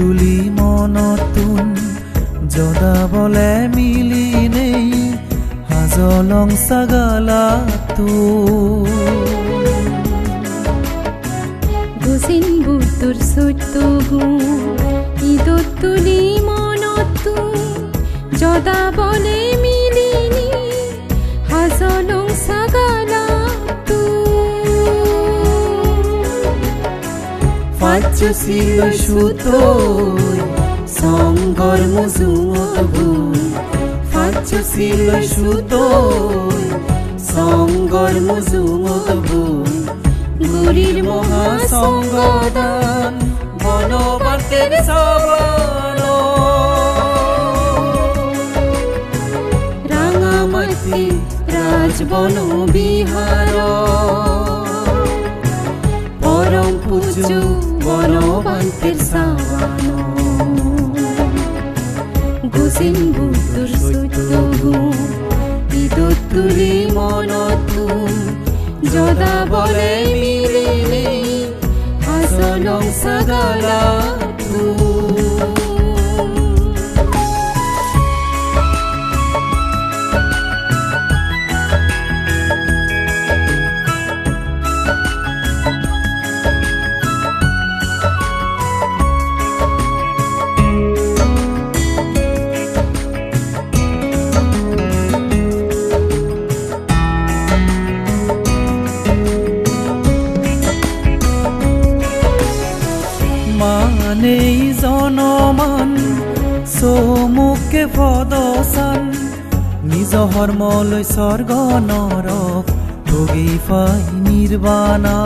তুলি মনতুন জদাবলে মিলি নেই, হাজলং সাগালা তুন বুতুর সুতু গু তুলি মনতো জদা বলে ফাচ্চছিল সুতোই সঙ্গর মুজুমগুন ফাচ্চছিল সুতোই সঙ্গর মুজুমগুন গুরির মহাসঙ্গদান বনবাতের সবান রাঙামাটি রাজবন বিহার। পরম পূজ্য বনবান্তের সাবান গুসিন বুদ্ধর সত্যগু ঈদত তুলি মনতুন যদা বলে মিলিনি হাসলং মানেই জনমান চমুকে ফদচান নিজ ধৰ্মলৈ স্বৰ্গ নৰক ভোগী পাই নিৰ্বাণা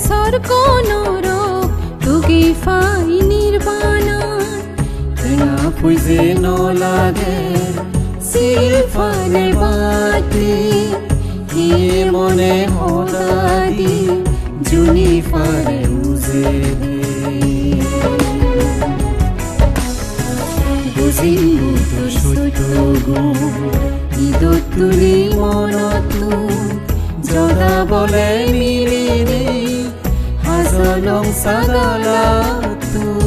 স্বৰ্গ নৰ তুগি পুঁজি নলাগে ফালে বাটি সিয়ে মনে সদাদি জুনি ফালে উজে বুজিম বুদ্ধ সত্য গুণ ঈদত তুলি মনতো বলে মিলিনি হাজলং সাগালা শ্রদ্ধা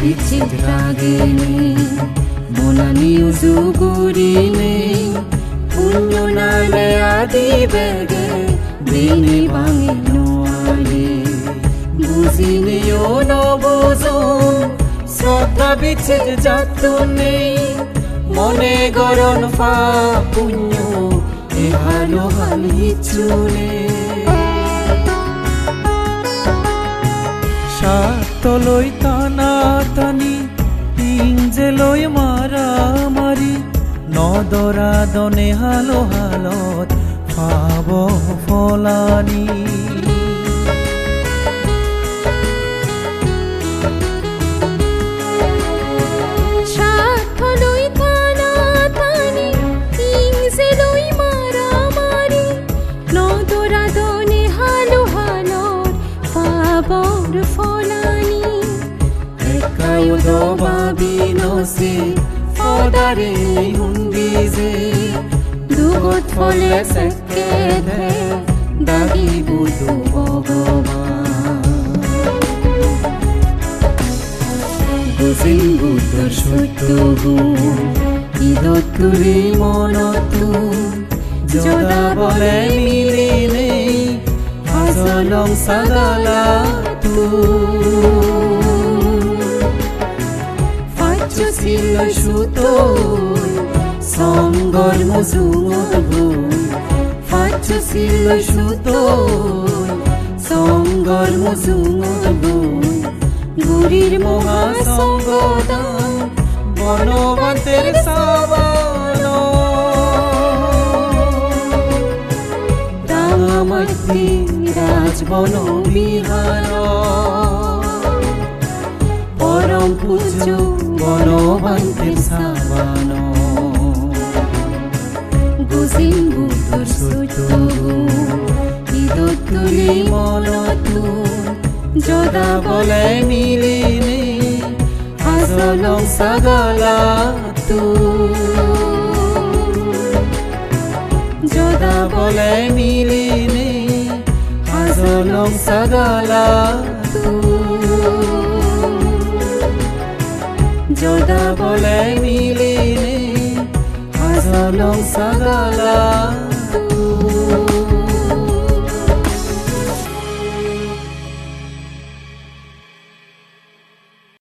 বিচ্ছিত রাগিনী বনানি উজুগুরিনে পুণ্য নামে আদি বেগে দিনে বাঙে নোয়ারে বুঝিনিও নবুঝুন শ্রদ্ধা বিচ্ছিত যাত নেই, মনে গরণ ফা পুণ্য, এ ভালো হালি চুনে সাতলৈ টানা টানি পিঞ্জেলৈ মাৰা মাৰি নদৰা দনে হালো হালত পাব ফলানি। একায়ো দবাবি নচি সদাৰে হুন্দি যে দুগত ফলে চেকেধে দাগি বুধু ভগৱান বুজিম বুদ্ধৰ সত্য গুণ ঈদত তুলি মনতো জদা বলে মিলিনে হাজলং সাগালা ফাচ্চছিল সুতোই সঙ্গর সঙ্গর মজুমগুন গুরির মহাসঙ্গদান বনবন্তের সাবানো। রাঙামাটি রাজবন বিহার। পূজ্য বনবন্তের সাবানো বুজিন বুটুর সত্য ঈদত তুলি মনতু যদা বলে মিলিনে হাজলং সাগালা তু যদা বলে মিলিনে হাজলং সাগালা তু बोले মিলিনে হাজলং সাগালা